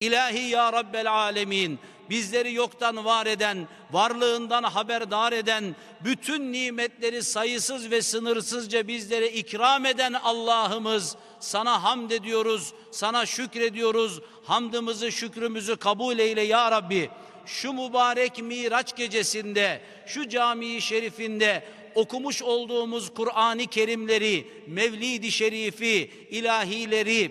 İlahi ya Rabbel Alemin bizleri yoktan var eden, varlığından haberdar eden, bütün nimetleri sayısız ve sınırsızca bizlere ikram eden Allah'ımız sana hamd ediyoruz, sana şükrediyoruz. Hamdımızı, şükrümüzü kabul eyle ya Rabbi. Şu mübarek Miraç gecesinde, şu cami şerifinde okumuş olduğumuz Kur'an-ı Kerimleri, Mevlid-i Şerifi, ilahileri,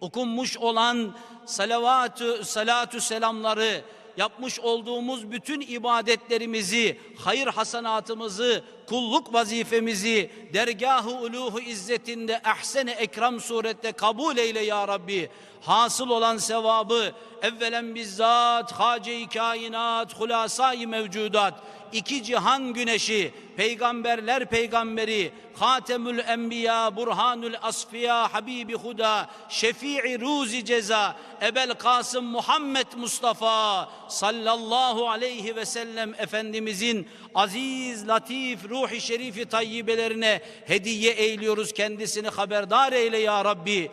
okunmuş olan salavatü salatu selamları yapmış olduğumuz bütün ibadetlerimizi, hayır hasanatımızı, kulluk vazifemizi dergah-ı uluhu izzetinde ehsen-i ekram surette kabul eyle ya Rabbi. Hasıl olan sevabı evvelen bizzat hace-i kainat, hulasai mevcudat, iki cihan güneşi, peygamberler peygamberi, Hatemül Enbiya, Burhanül Asfiya, Habibi Huda, Şefii Ruzi Ceza, Ebel Kasım Muhammed Mustafa sallallahu aleyhi ve sellem Efendimizin aziz, latif, ruhi şerifi tayyibelerine hediye eyliyoruz kendisini haberdar eyle ya Rabbi.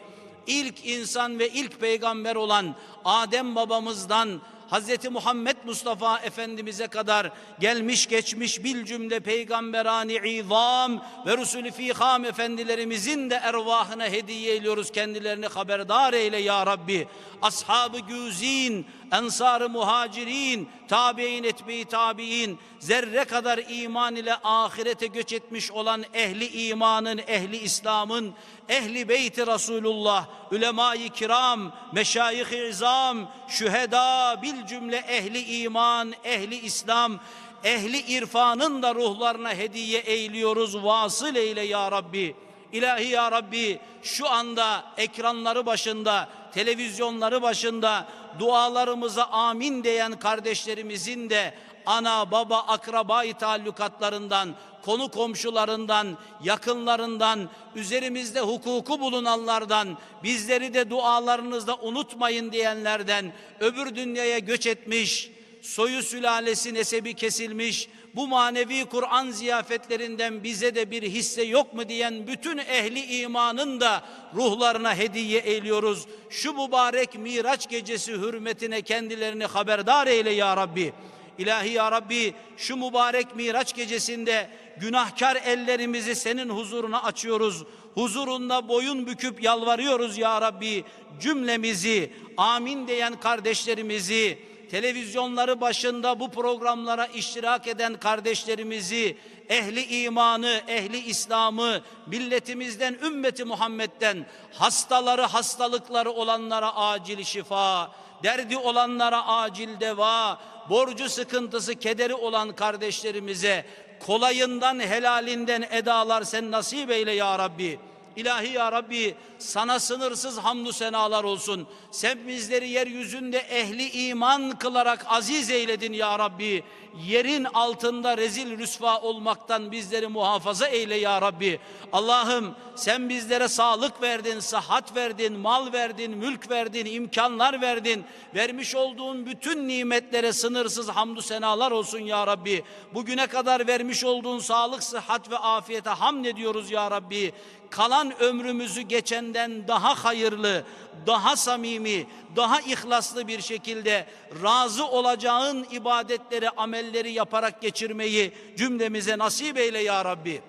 İlk insan ve ilk peygamber olan Adem babamızdan Hazreti Muhammed Mustafa Efendimiz'e kadar gelmiş geçmiş bil cümle peygamberani izam ve Resulü fiham efendilerimizin de ervahına hediye ediyoruz kendilerini haberdar eyle ya Rabbi. Ashab-ı güzin, ensar-ı muhacirin, tabi'in etbi tabi'in, zerre kadar iman ile ahirete göç etmiş olan ehli imanın, ehli İslam'ın, ehli beyti Resulullah, ulema-i kiram, meşayih-i izam, şüheda, bil cümle ehli iman, ehli İslam, ehli irfanın da ruhlarına hediye eyliyoruz. Vasıl eyle ya Rabbi. İlahi ya Rabbi şu anda ekranları başında, televizyonları başında dualarımıza amin diyen kardeşlerimizin de ana baba akrabayı taallukatlarından, konu komşularından, yakınlarından, üzerimizde hukuku bulunanlardan, bizleri de dualarınızda unutmayın diyenlerden, öbür dünyaya göç etmiş, soyu sülalesi nesebi kesilmiş, bu manevi Kur'an ziyafetlerinden bize de bir hisse yok mu diyen bütün ehli imanın da ruhlarına hediye eyliyoruz. Şu mübarek Miraç gecesi hürmetine kendilerini haberdar eyle ya Rabbi. İlahi ya Rabbi şu mübarek Miraç gecesinde günahkar ellerimizi senin huzuruna açıyoruz. Huzurunda boyun büküp yalvarıyoruz ya Rabbi. Cümlemizi, amin diyen kardeşlerimizi, televizyonları başında bu programlara iştirak eden kardeşlerimizi, ehli imanı, ehli İslam'ı, milletimizden, ümmeti Muhammed'den hastaları, hastalıkları olanlara acil şifa, derdi olanlara acil deva, borcu sıkıntısı, kederi olan kardeşlerimize kolayından, helalinden edalar sen nasip eyle ya Rabbi. İlahi ya Rabbi sana sınırsız hamdü senalar olsun. Sen bizleri yeryüzünde ehli iman kılarak aziz eyledin ya Rabbi. Yerin altında rezil rüsva olmaktan bizleri muhafaza eyle ya Rabbi. Allah'ım sen bizlere sağlık verdin, sıhhat verdin, mal verdin, mülk verdin, imkanlar verdin. Vermiş olduğun bütün nimetlere sınırsız hamdü senalar olsun ya Rabbi. Bugüne kadar vermiş olduğun sağlık, sıhhat ve afiyete hamd ediyoruz ya Rabbi kalan ömrümüzü geçenden daha hayırlı, daha samimi, daha ihlaslı bir şekilde razı olacağın ibadetleri, amelleri yaparak geçirmeyi cümlemize nasip eyle ya Rabbi.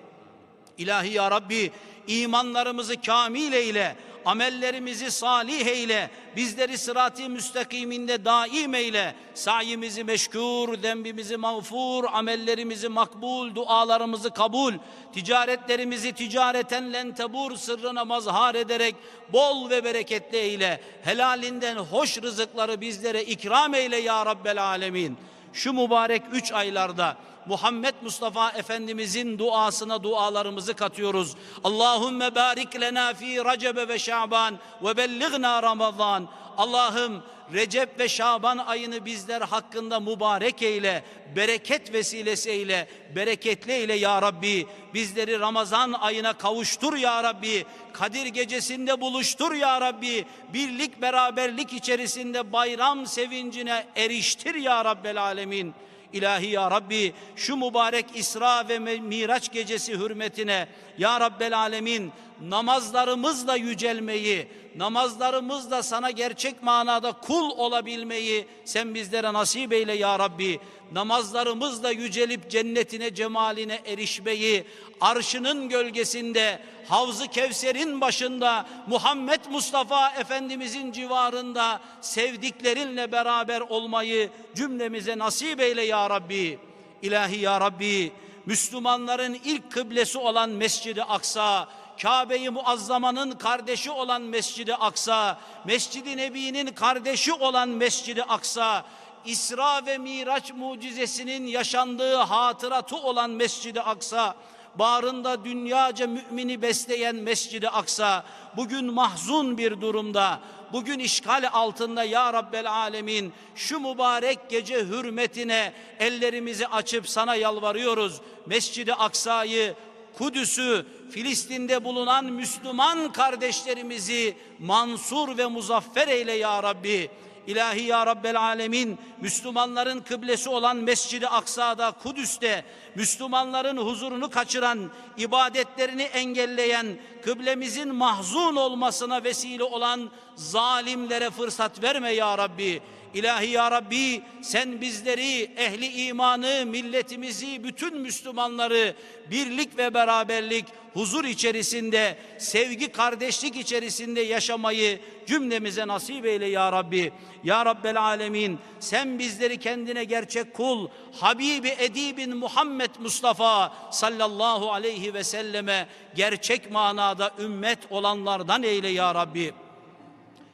İlahi ya Rabbi imanlarımızı kamil eyle, amellerimizi salih eyle, bizleri sırat-ı müstakiminde daim eyle, sayimizi meşkur, dembimizi mağfur, amellerimizi makbul, dualarımızı kabul, ticaretlerimizi ticareten lentebur sırrına mazhar ederek bol ve bereketli eyle, helalinden hoş rızıkları bizlere ikram eyle ya Rabbel Alemin. Şu mübarek üç aylarda Muhammed Mustafa Efendimizin duasına dualarımızı katıyoruz. Allahümme barik lena fi Recebe ve Şaban ve belligna Ramazan. Allah'ım Recep ve Şaban ayını bizler hakkında mübarek eyle, bereket vesilesi eyle, bereketli eyle ya Rabbi. Bizleri Ramazan ayına kavuştur ya Rabbi. Kadir gecesinde buluştur ya Rabbi. Birlik beraberlik içerisinde bayram sevincine eriştir ya Rabbel Alemin. İlahi ya Rabbi şu mübarek İsra ve Miraç gecesi hürmetine ya Rabbel Alemin namazlarımızla yücelmeyi, namazlarımızla sana gerçek manada kul olabilmeyi sen bizlere nasip eyle ya Rabbi. Namazlarımızla yücelip cennetine cemaline erişmeyi, arşının gölgesinde, Havz-ı Kevser'in başında, Muhammed Mustafa Efendimizin civarında sevdiklerinle beraber olmayı cümlemize nasip eyle ya Rabbi. İlahi ya Rabbi, Müslümanların ilk kıblesi olan Mescid-i Aksa, Kabe-i Muazzama'nın kardeşi olan Mescid-i Aksa, Mescid-i Nebi'nin kardeşi olan Mescid-i Aksa, İsra ve Miraç mucizesinin yaşandığı hatıratı olan Mescid-i Aksa, bağrında dünyaca mümini besleyen Mescid-i Aksa, bugün mahzun bir durumda, bugün işgal altında ya Rabbel Alemin, şu mübarek gece hürmetine ellerimizi açıp sana yalvarıyoruz. Mescid-i Aksa'yı Kudüs'ü, Filistin'de bulunan Müslüman kardeşlerimizi mansur ve muzaffer eyle ya Rabbi. İlahi ya Rabbel Alemin, Müslümanların kıblesi olan Mescid-i Aksa'da, Kudüs'te, Müslümanların huzurunu kaçıran, ibadetlerini engelleyen, kıblemizin mahzun olmasına vesile olan zalimlere fırsat verme ya Rabbi. İlahi ya Rabbi sen bizleri, ehli imanı, milletimizi, bütün Müslümanları birlik ve beraberlik, huzur içerisinde, sevgi, kardeşlik içerisinde yaşamayı cümlemize nasip eyle ya Rabbi. Ya Rabbel Alemin sen bizleri kendine gerçek kul, Habibi Edibin Muhammed Mustafa sallallahu aleyhi ve selleme gerçek manada ümmet olanlardan eyle ya Rabbi.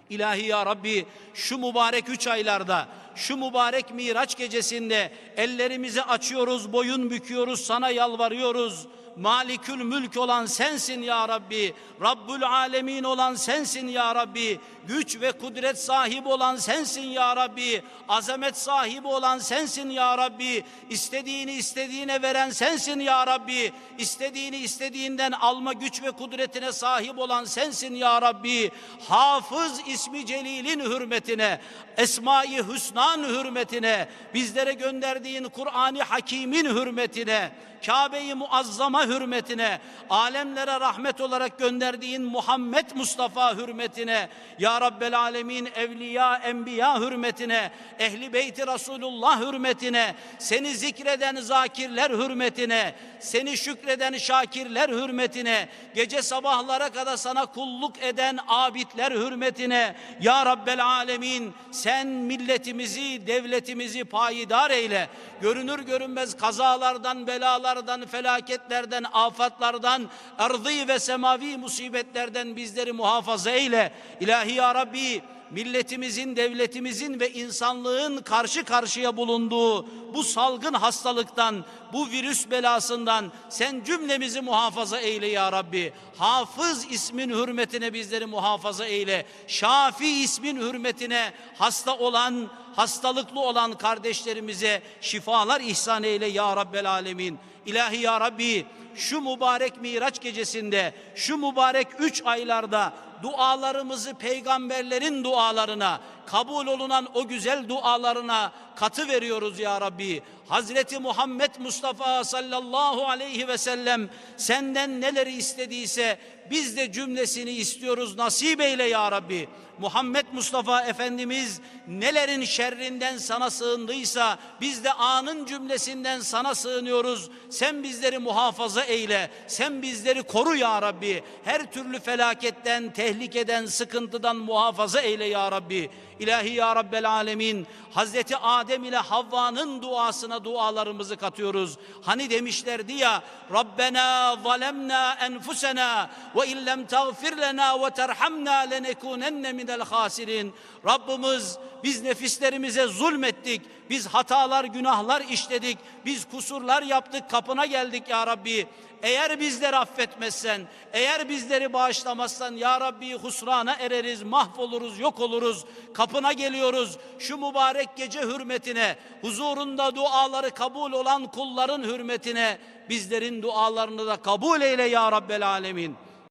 İlahi ya Rabbi şu mübarek üç aylarda şu mübarek Miraç gecesinde ellerimizi açıyoruz, boyun büküyoruz, sana yalvarıyoruz. Malikül mülk olan sensin ya Rabbi. Rabbül alemin olan sensin ya Rabbi. Güç ve kudret sahibi olan sensin ya Rabbi. Azamet sahibi olan sensin ya Rabbi. İstediğini istediğine veren sensin ya Rabbi. İstediğini istediğinden alma güç ve kudretine sahip olan sensin ya Rabbi. Hafız ismi celilin hürmetine, Esma-i Hüsnan hürmetine, bizlere gönderdiğin Kur'an-ı Hakim'in hürmetine, Kabe-i Muazzama hürmetine, alemlere rahmet olarak gönderdiğin Muhammed Mustafa hürmetine, Ya Rabbel Alemin evliya, enbiya hürmetine, ehli beyti Resulullah hürmetine, seni zikreden zakirler hürmetine, seni şükreden şakirler hürmetine, gece sabahlara kadar sana kulluk eden abidler hürmetine, Ya Rabbel Alemin sen milletimizi, devletimizi payidar eyle. Görünür görünmez kazalardan, belalardan, felaketlerden, afatlardan, ardı ve semavi musibetlerden bizleri muhafaza eyle. İlahi ya Rabbi milletimizin, devletimizin ve insanlığın karşı karşıya bulunduğu bu salgın hastalıktan, bu virüs belasından sen cümlemizi muhafaza eyle ya Rabbi. Hafız ismin hürmetine bizleri muhafaza eyle. Şafi ismin hürmetine hasta olan, hastalıklı olan kardeşlerimize şifalar ihsan eyle ya Rabbel Alemin. İlahi ya Rabbi şu mübarek Miraç gecesinde, şu mübarek üç aylarda dualarımızı peygamberlerin dualarına, kabul olunan o güzel dualarına katı veriyoruz ya Rabbi. Hazreti Muhammed Mustafa sallallahu aleyhi ve sellem senden neleri istediyse biz de cümlesini istiyoruz nasip eyle ya Rabbi. Muhammed Mustafa Efendimiz nelerin şerrinden sana sığındıysa biz de anın cümlesinden sana sığınıyoruz. Sen bizleri muhafaza eyle. Sen bizleri koru ya Rabbi. Her türlü felaketten, tehlikeden, sıkıntıdan muhafaza eyle ya Rabbi. İlahi ya Rabbel Alemin Hazreti Adem ile Havva'nın duasına dualarımızı katıyoruz. Hani demişlerdi ya Rabbena zalemna enfusena ve illem tağfir lena ve terhamna lenekunenne minel hasirin. Rabbimiz biz nefislerimize zulmettik. Biz hatalar, günahlar işledik. Biz kusurlar yaptık, kapına geldik ya Rabbi. Eğer bizleri affetmezsen, eğer bizleri bağışlamazsan ya Rabbi husrana ereriz, mahvoluruz, yok oluruz. Kapına geliyoruz. Şu mübarek gece hürmetine, huzurunda duaları kabul olan kulların hürmetine bizlerin dualarını da kabul eyle ya Rabbel Alemin.